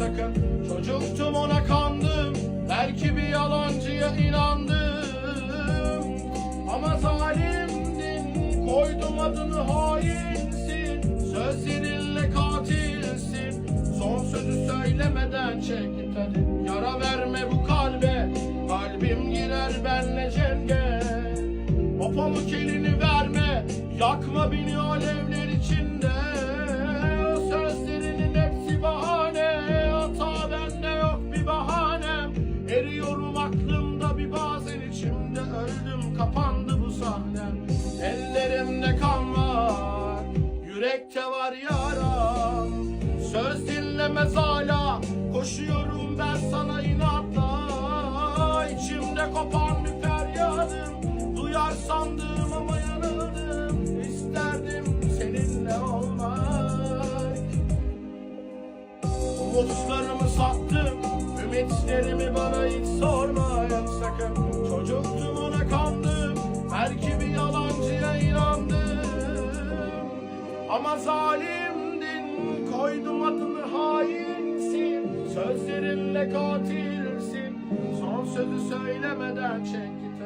sakın. Çocuktum ona kandım Belki bir yalancıya inandım. Ama zalimdin Koydum adını hainsin. Sözlerinle katilsin. Son sözü söylemeden çek git hadi Yara verme bu kalbe Kalbim girer benle cenge. O pamuk elini verme. Yakma beni alevler içinde Yürekte var yaram. Söz dinlemez hala. Koşuyorum ben sana inatla. İçimde kopan bir feryadım. Duyar sandım ama yanıldım İsterdim seninle olmak. Umutlarımı sattım. Ümitlerimi bana hiç sormayın sakın Ama zalimdin Koydum adını hainsin. Sözlerinle katilsin Son sözü söylemeden çek git